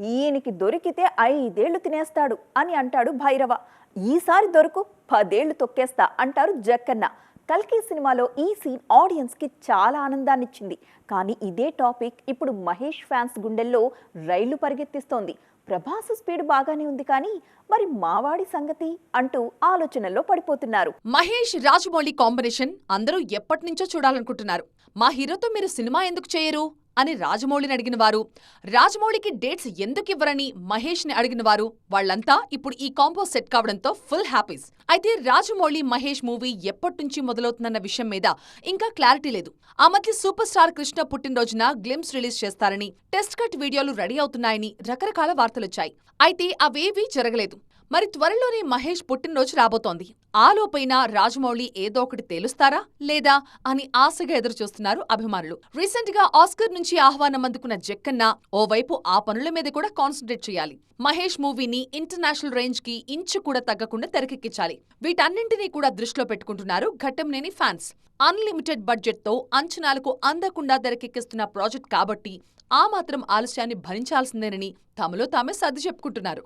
ఈయనకి దొరికితే ఐదేళ్ళు తినేస్తాడు అని అంటాడు భైరవ. ఈసారి దొరకు పదేళ్ళు తొక్కేస్తా అంటారు జక్కన్న. కల్కి సినిమాలో ఈ సీన్ ఆడియన్స్కి చాలా ఆనందాన్నిచ్చింది. కానీ ఇదే టాపిక్ ఇప్పుడు మహేష్ ఫ్యాన్స్ గుండెల్లో రైళ్ళు పరిగెత్తిస్తోంది. ప్రభాస్ స్పీడ్ బాగానే ఉంది కానీ మరి మావాడి సంగతి అంటూ ఆలోచనల్లో పడిపోతున్నారు. మహేష్ రాజమౌళి కాంబినేషన్ అందరూ ఎప్పటినుంచో చూడాలనుకుంటున్నారు. మా హీరోతో మీరు సినిమా ఎందుకు చేయరు? అని రాజమౌళిని అడిగిన వారు రాజమౌళికి డేట్స్ ఎందుకు ఇవ్వరని మహేష్ని అడిగిన వారు వాళ్ళంతా ఇప్పుడు ఈ కాంబో సెట్ కావడంతో ఫుల్ హ్యాపీస్. అయితే రాజమౌళి మహేష్ మూవీ ఎప్పటినుంచి మొదలవుతుందన్న విషయం మీద ఇంకా క్లారిటీ లేదు. ఆ మధ్య సూపర్ స్టార్ కృష్ణ పుట్టినరోజున గ్లిమ్స్ రిలీజ్ చేస్తారని టెస్ట్ కట్ వీడియోలు రెడీ అవుతున్నాయని రకరకాల వార్తలొచ్చాయి. అయితే అవేవీ జరగలేదు. మరి త్వరలోనే మహేష్ పుట్టినరోజు రాబోతోంది. ఆలోపైన రాజమౌళి ఏదో ఒకటి తేలుస్తారా లేదా అని ఆశగా ఎదురుచూస్తున్నారు అభిమానులు. రీసెంట్గా ఆస్కర్ నుంచి ఆహ్వానం అందుకున్న జక్కన్న ఓవైపు ఆ పనుల మీద కూడా కాన్సన్ట్రేట్ చేయాలి. మహేష్ మూవీని ఇంటర్నేషనల్ రేంజ్కి ఇంచు కూడా తగ్గకుండా తెరకెక్కించాలి. వీటన్నింటినీ కూడా దృష్టిలో పెట్టుకుంటున్నారు ఘట్టంనేని ఫ్యాన్స్ అన్లిమిటెడ్ బడ్జెట్తో అంచనాలకు అందకుండా తెరకెక్కిస్తున్న ప్రాజెక్ట్ కాబట్టి ఆ మాత్రం ఆలస్యాన్ని భరించాల్సిందేనని తమలో తామే సర్ది చెప్పుకుంటున్నారు.